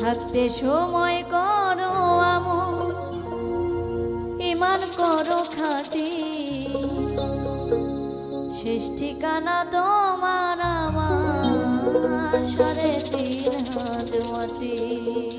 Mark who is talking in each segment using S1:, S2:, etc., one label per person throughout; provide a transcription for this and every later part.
S1: থাকতে সময় করো আমো ইমান করো খাতি শেষ ঠিকানা তোমার আমার, সাড়ে তিন হাত মাটি।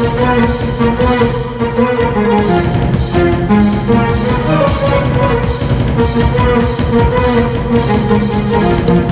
S1: Thank you.